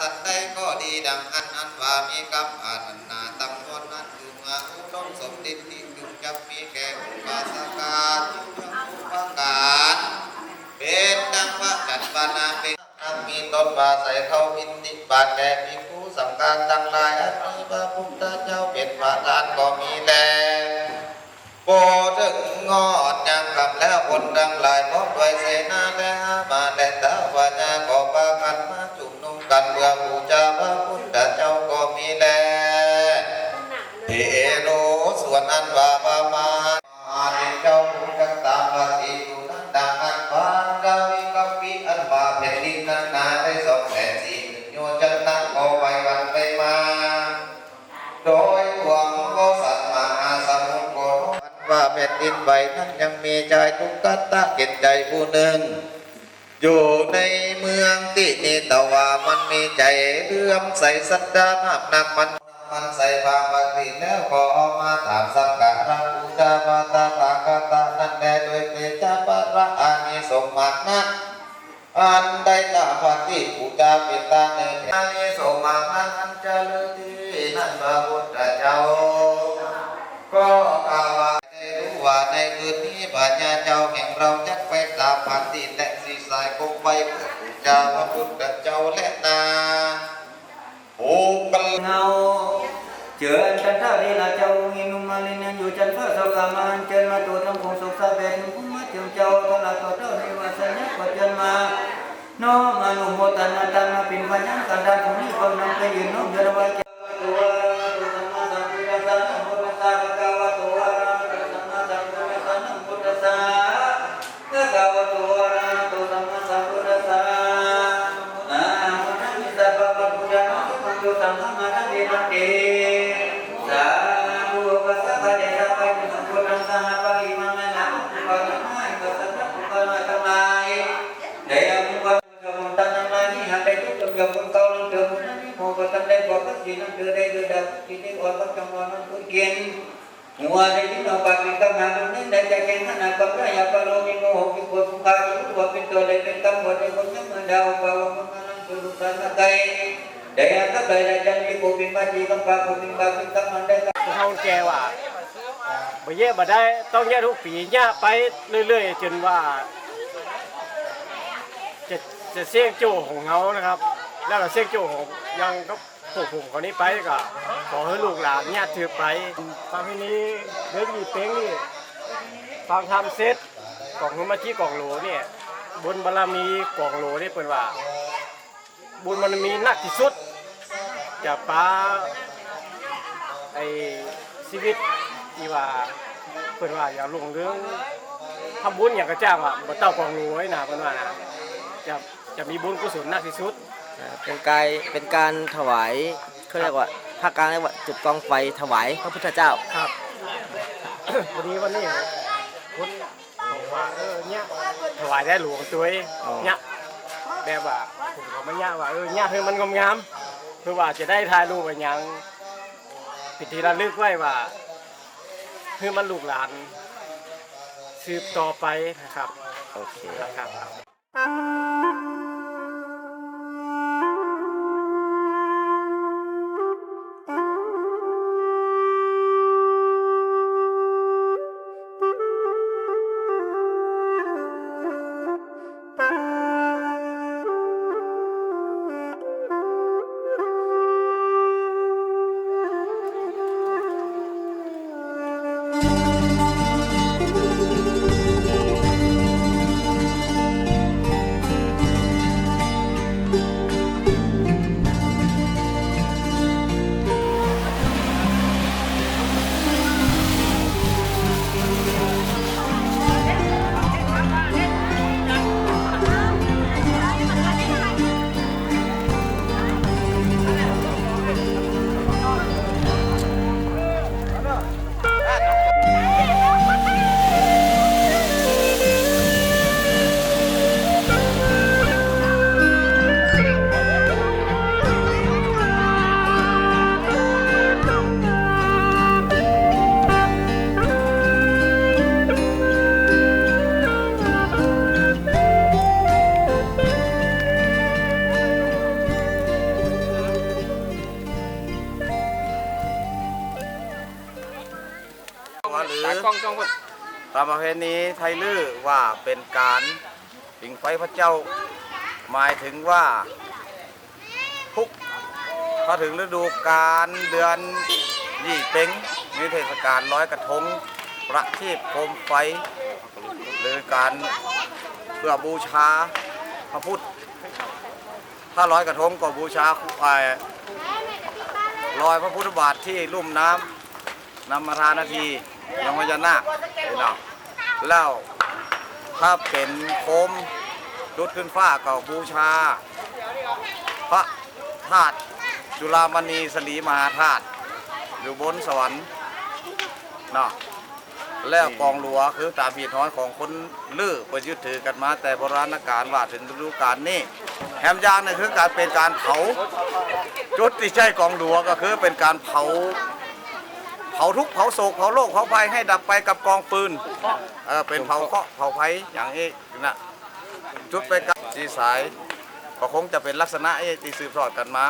สัตว์ใดก็ดีดังอันอันว่ามีกรรมอานันนาตำนวนนั้นคือมาอุดมสมดินที่จึงจะมีแก่อุปาสกาจุยังอุปการเป็นดังว่าจัดปานาเป็นนักมีตนว่าใส่เข้าอินติบาทแก่ภิกขุสังฆารตั้งหลายอันมีพระพุทธเจ้าเป็นประธานก็มีแลโปถึงงอดยังกำแล้วคนดังหลายพบด้วยเสนาและอามาและตาวาญาก็ปากันมา กันเพื่อบูชาพระพุทธเจ้าก็มีแลเอโนส่วนอันว่าบามาอาเดเจ้าพุทธตามว่าที่อยู่นั้นดังอันฟ้าดาวิกัปปิอันว่าแผ่นดินนั้นนาได้สองแสนสี่โยชนนั้นก็ไปวันไปมา โดยรวมก็สัตว์มหาสมุทรโกนว่าแผ่นดินไหวนั้นยังมีชายทุกขตะเก็บใจผู้หนึ่ง อยู่ในเมืองที่นี่แต่ว่ามันมีใจเลื่อมใสสัตดาภาพหนักมันมันใส่บางบางทีแล้วก็อมาถามสักการะบูชาบาตาปากาตานั่นแลโดยเปจาปะระอานิสงส์มากนักอันใดตาปฏิปูจาปิตาเนอานิสงส์มาพันอันเจริญที่นั่นพระพุทธเจ้าก็กล่าวว่าได้รู้ว่าในคืนนี้พระญาเจ้าแห่งเราจะไป ตาพันธิและสีสายคงไปเพื่อปูจาพระพุทธเจ้าและนาโอ้กันเงาเจออันจันทารีลาเจ้าหินุมาลินันอยู่จันทร์ฟ้าสกามันเจนมาตัวทำคงสุขสาเบนคุ้มมาเจียวเจ้าทลาดตัวเจ้าในวาสัญญาปัจจันมาน้อมานุโมตันนาตันมาปินปัญญากันดานของนี้คนนำไปยืนน้อมเดรวาเจ้ โตสัมมาสัมพุทธัสสะเนันเตสาธุปัสสะปะเดชะปะยุสัมพุทธัสสะปะริมังนะอุปะนะมะปัสสะนะอุปะนะทั้งหลายได้อามุขะกรรมตันทั้งหลายนี้หากได้ทุกข์กับบุญเก่าลงเถิดบุญนั้นโมกตันได้บอกกับสินั้นเถิดได้เดดับสิได้ออกกับจังวะนั้นคุเกียนหัวได้ที่นปากมีกำหาตรงนี้ได้ใจแข็งขนาดกับพระยาปะโลมีโมหะมีปวดภูมิรู้ว่าเป็นตัวเลเป็นกำหนดได้คนยังมันดาวปาวมันนั้นคือลูกหลานะไก Daya các đời là chân đi của bình ba chi công ba của bình ba bình tâm hành đây เท่าแกว่าบ่เย่บ่ได้ต้องแย่ทุกปีเนี่ยไปเรื่อยๆจนว่า จะจะเสี่ยงโจของเขานะครับ แล้วก็เสี่ยงโจของยังก็ผูกผมคนนี้ไปก็ขอให้ลูกหลานเนี่ยถือไปฟังที่นี้เรื่องมีเป้งนี่ฟังทำเซตกล่องนุมาที่กล่องโหลเนี่ยบุญบารมีกล่องโหลนี่เป็นว่า บุญมันมีหนักที่สุดจะป้าไอ้ชีวิตที่ว่าเพิ่นว่าอย่าลงเรื่องทำบุญอย่างกระจ้างอะบ่เต้ากองรวยนะเพิ่นว่านะจะจะมีบุญกุศลมากที่สุดอ่าเป็นการเป็นการถวายเขาเรียกว่าภาคกลางเรียกว่าจุดกองไฟถวายพระพุทธเจ้าครับวันนี้วันนี้คนบอกว่าเออเนี่ยถวายได้หลวงตัวเองอ๋อเนี่ยแบบว่าผม ก็ไม่ยากว่าเออเนี่ยเพื่อมันงามๆเพื่อว่าจะได้ถ่ายรูปไว้หยังพิธีระลึกไว้ว่าเพื่อมันลูกหลาน สืบต่อไปนะครับ โอเคครับ กองคนตามประเพณีไทยลือว่าเป็นการปิงไฟพระเจ้า หมายถึงว่าทุกพอถึงฤดูกาลเดือนยี่เป็งมีเทศกาลร้อยกระทง ประทีปโคมไฟ หรือการเพื่อบูชาพระพุทธถ้าร้อยกระทงก็บูชาไอ้ลอยพระพุทธบาทที่ลุ่มน้ำนำมาทานนาทียังพญานาคไอ้น้องแล้วถ้าเป็นโคมจุดขึ้นฟ้าก็บูชา พระธาตุจุฬามณีสลีมหาธาตุอยู่บนสวรรค์เนาะแล้วกองหลัวคือตามพีท้อยของคนลือไปยึดถือกันมา แต่โบราณกาลว่าถึงฤดูกาลนี้แฮมยางนี่คือการเป็นการเผาจุดที่ใช่กองหลัวก็คือเป็นการเผาาทุกข์เผาโศกเผาโรคเผาภัยให้ดับไปกับกองปืนเออเป็นเผาเคาะเผาไฟอย่างนี้นะจุดไปกับสีสายก็คงจะเป็นลักษณะที่สืบทอดกันมา